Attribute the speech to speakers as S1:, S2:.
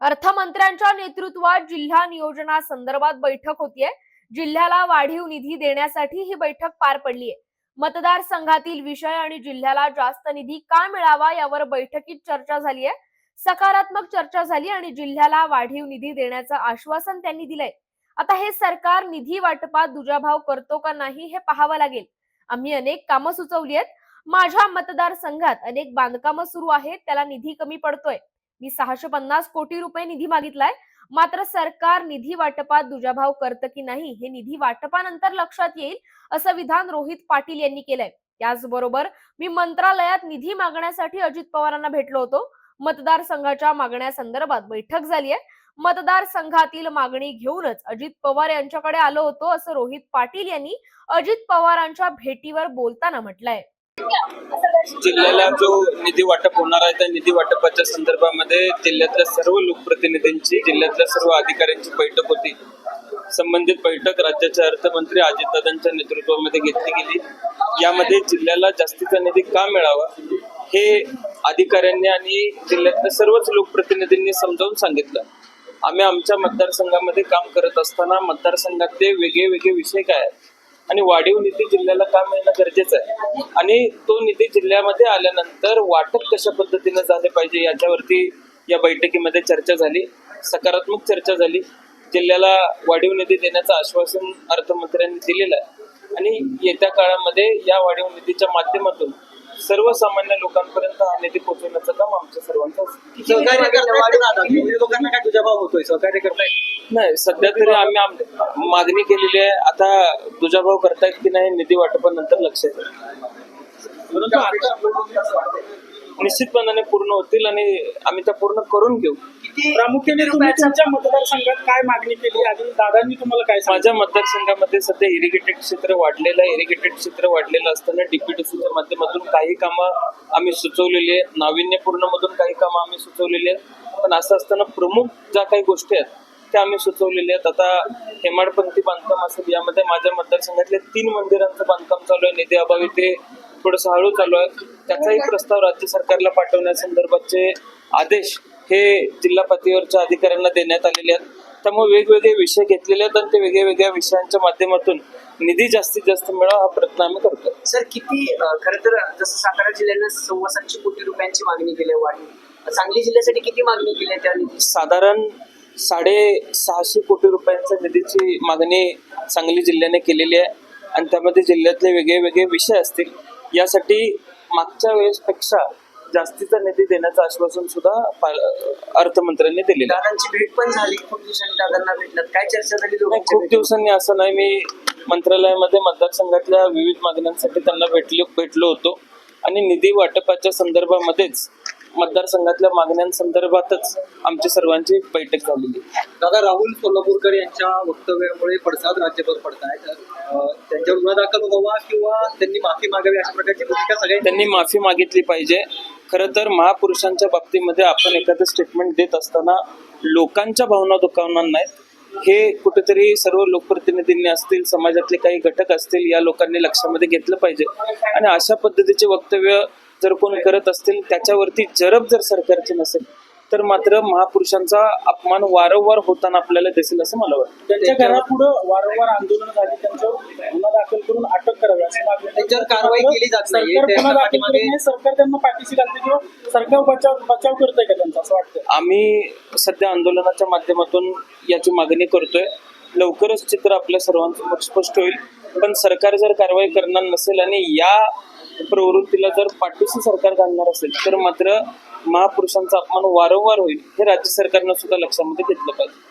S1: अर्थमंत्र्यांच्या नेतृत्वात जिल्हा नियोजनासंदर्भात बैठक होतीये. जिल्ह्याला वाढीव निधी देण्यासाठी ही बैठक पार पडलीय. मतदारसंघातील विषय आणि जिल्ह्याला जास्त निधी का मिळावा यावर बैठकीत चर्चा झाली आहे सकारात्मक चर्चा झाली आणि जिल्ह्याला वाढीव निधी देण्याचं आश्वासन त्यांनी दिलंय. आता हे सरकार निधी वाटपात दुजाभाव करतो का नाही हे पाहावं लागेल. आम्ही अनेक कामं सुचवली आहेत. माझ्या मतदारसंघात अनेक बांधकामं सुरू आहेत. त्याला निधी कमी पडतोय. मी सहाशे पन्नास कोटी रुपये निधी मागितलाय. मात्र सरकार निधी वाटपात दुजाभाव करतं की नाही हे निधी वाटपानंतर लक्षात येईल असं विधान रोहित पाटील यांनी केलंय. त्याचबरोबर मी मंत्रालयात निधी मागण्यासाठी अजित पवारांना भेटलो होतो. मतदारसंघाच्या मागण्यासंदर्भात बैठक झाली आहे मतदारसंघातील मागणी घेऊनच अजित पवार यांच्याकडे आलो होतो असं रोहित पाटील यांनी अजित पवारांच्या भेटीवर बोलताना म्हटलंय.
S2: जिल्ह्याला जो निधी वाटप होणार आहे त्या निधी वाटपाच्या संदर्भामध्ये जिल्ह्यातल्या सर्व लोकप्रतिनिधींची जिल्ह्यातल्या सर्व अधिकाऱ्यांची बैठक होती. संबंधित बैठक राज्याचे अर्थमंत्री अजितदादांच्या नेतृत्वामध्ये घेतली गेली. यामध्ये जिल्ह्याला जास्तीचा निधी का मिळावा हे अधिकाऱ्यांनी आणि जिल्ह्यातल्या सर्वच लोकप्रतिनिधींनी समजावून सांगितलं. आम्ही आमच्या मतदारसंघामध्ये काम करत असताना मतदारसंघातले वेगळे वेगळे विषय काय आहेत? आणि वाढीव निधी जिल्ह्याला का मिळणं गरजेचं आहे. आणि तो निधी जिल्ह्यामध्ये आल्यानंतर वाटप कशा पद्धतीने झाले पाहिजे याच्यावरती या बैठकीमध्ये चर्चा झाली. सकारात्मक चर्चा झाली. जिल्ह्याला वाढीव निधी देण्याचं आश्वासन अर्थमंत्र्यांनी दिलेलं आहे. आणि येत्या काळामध्ये या वाढीव निधीच्या माध्यमातून सर्वसामान्य लोकांपर्यंत हा निधी पोहोचवण्याचं काम आमच्या सर्वांचं
S3: सहकार्य होतोय? सहकार्य करताय?
S2: नाही सध्या तरी आम्ही आम- मागणी केलेली आहे. आता दुजाभाव करतायत की नाही निधी वाटपानंतर लक्ष येईल
S3: परंतु आता
S2: निश्चितपणाने पूर्ण होतील आणि आम्ही त्या पूर्ण करून घेऊ.
S4: प्रामुख्याने तुम्ही तुमच्या मतदारसंघात काय मागणी केली? आणि दादांनी तुम्हाला काय
S2: माझ्या मतदारसंघामध्ये सध्या इरिगेटेड क्षेत्र वाढलेलं आहे. इरिगेटेड क्षेत्र वाढलेलं असताना डीपीडीसीच्या माध्यमातून काही कामं आम्ही सुचवलेली आहेत. नाविन्यपूर्ण मधून काही कामं आम्ही सुचवलेली आहेत. पण असं असताना प्रमुख ज्या काही गोष्टी आहेत त्या आम्ही सुचवलेल्या आहेत. आता हेमाडपंथी बांधकाम असेल यामध्ये माझ्या मतदारसंघातल्या तीन मंदिरांचं बांधकाम चालू आहे. निधी अभावी ते थोडंसं हळू चालू आहे. त्याचाही प्रस्ताव राज्य सरकारला पाठवण्यासंदर्भातचे आदेश हे जिल्हा पातळीवरच्या अधिकाऱ्यांना देण्यात आलेले आहेत. त्यामुळे वेगवेगळे विषय घेतलेले आहेत आणि ते वेगळ्या वेगळ्या विषयांच्या माध्यमातून निधी जास्तीत जास्त मिळावा हा प्रयत्न आम्ही करतो
S3: सर किती खर तर जसं सातारा जिल्ह्यानं सव्वा सातशे कोटी रुपयांची मागणी केली आहे वाढी सांगली जिल्ह्यासाठी किती मागणी केली आहे त्या
S2: साधारण साडे सहाशे कोटी रुपयांच्या निधीची मागणी सांगली जिल्ह्याने केलेली आहे. आणि त्यामध्ये जिल्ह्यातले वेगळे वेगळे विषय असतील. यासाठी मागच्या वेळेसपेक्षा जास्तीचा निधी देण्याचं आश्वासन सुद्धा अर्थमंत्र्यांनी दिलेलं आहे.
S3: दादांची भेट पण झाली. खूप दिवसांनी दादांना काय चर्चा झाली
S2: खूप? दिवसांनी असं नाही. मी मंत्रालयामध्ये मतदारसंघातल्या विविध मागण्यांसाठी त्यांना भेटलो भेटलो होतो. आणि निधी वाटपाच्या संदर्भामध्येच मतदारसंघातल्या मागण्यांसंदर्भातच आमची सर्वांची बैठक झालेली
S3: दादा राहुल सोलापूरकर यांच्या वक्तव्यामुळे पडसाद राज्यभर पडत आहेत त्यांच्यावर गुन्हा दाखल व्हावा किंवा त्यांनी माफी मागावी अशा प्रकारची भूमिका सगळ्यांनी
S2: त्यांनी माफी मागितली पाहिजे. खरं तर महापुरुषांच्या बाबतीमध्ये आपण एखादं स्टेटमेंट देत असताना लोकांच्या भावना दुखावणार नाहीत. हे कुठेतरी सर्व लोकप्रतिनिधींनी असतील समाजातले काही घटक असतील या लोकांनी लक्षामध्ये घेतलं पाहिजे. आणि अशा पद्धतीचे वक्तव्य जर कोण करत असतील त्याच्यावरती जरब जर सरकारची नसेल तर मात्र महापुरुषांचा अपमान वारंवार होताना आपल्याला दिसेल असं मला वाटतं.
S4: त्यांच्या घरापुढं वारंवार आंदोलन झाली त्यांच्यावर गुन्हा दाखल करून अटक करावी अशी मागणी
S3: त्यांच्यावर कारवाई केली जात नाहीये.
S4: सरकार गुन्हा दाखल करत नाही सरकार त्यांना पाठीशी घालते किंवा सरकार बचाव बचाव करतंय का त्यांचा असं वाटतं
S2: आम्ही सध्या आंदोलनाच्या माध्यमातून याची मागणी करतोय. लवकरच चित्र आपल्या सर्वांसमोर स्पष्ट होईल. पण सरकार जर कारवाई करणार नसेल आणि या प्रवृत्तीला जर पाठीशी सरकार घालणार असेल तर मात्र महापुरुषांचा अपमान वारंवार होईल हे राज्य सरकारनं सुद्धा लक्षामध्ये घेतलं पाहिजे.